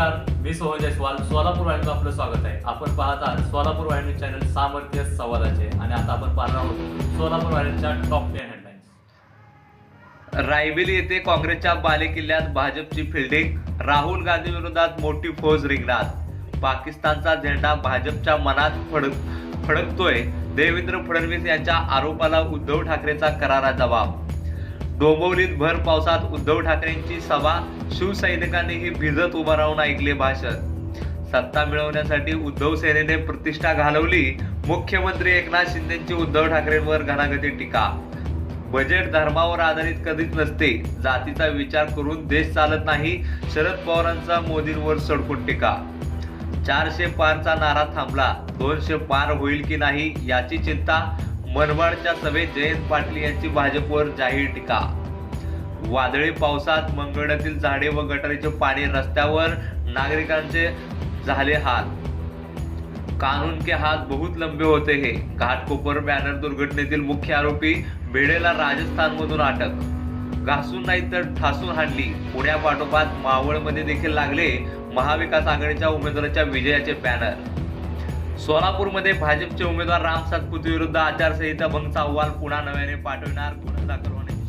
नमस्कार मी सोहन जयस्वाल सोलापूर वाहिनीचं आपलं स्वागत आहे. आपण पाहत आहात सोलापूर वाहिनी चॅनल सामर्थ्य संवादाचे आणि आता आपण पाहणार आहोत सोलापूर वाहिनीच्या टॉप टेन हेडलाईन्स रायबेली येथे काँग्रेसच्या बालेकिल्ल्यात भाजपची फिल्डिंग राहुल गांधी विरोधात मोठी फौज रिंगणात. पाकिस्तानचा झेंडा भाजपच्या मनात फडक फडकतोय. देवेंद्र फडणवीस यांच्या आरोपाला उद्धव ठाकरेचा करारा जबाब. डोंबिवलीत भर पावसात उद्धव ठाकरेंची सभा. शिवसैनिकांनीही भिजत उभं राहून ऐकले भाषण. सत्ता मिळवण्यासाठी उद्धव सेनेने प्रतिष्ठा घालवली. मुख्यमंत्री एकनाथ शिंदेची उद्धव ठाकरेंवर घणाघाती टीका. बजेट धर्मावर आधारित कधीच नसते. जातीचा विचार करून देश चालत नाही. शरद पवारांचा मोदींवर सडकून टीका. चारशे पारचा नारा थांबला. दोनशे पार होईल की नाही याची चिंता. मनमाडच्या सभेत जयंत पाटील यांची भाजपवर जाहीर टीका. वादळी पावसात मंगळातील झाडे व गटारीचे पाणी रस्त्यावर नागरिकांचे झाले हात कानून के हात बहुत लंबे होते हे. घाटकोपर बॅनर दुर्घटनेतील मुख्य आरोपी भिडेला राजस्थानमधून अटक. घासून नाही तर ठासून हाणली. पुण्यापाठोपाठ मावळमध्ये देखील लागले महाविकास आघाडीच्या उमेदवाराच्या विजयाचे बॅनर. सोलापूरमध्ये भाजपचे उमेदवार राम सातपुते विरुद्ध आचारसंहिता भंगचा अहवाल पुन्हा नव्याने पाठविणार गुन्हा दाखल होण्याची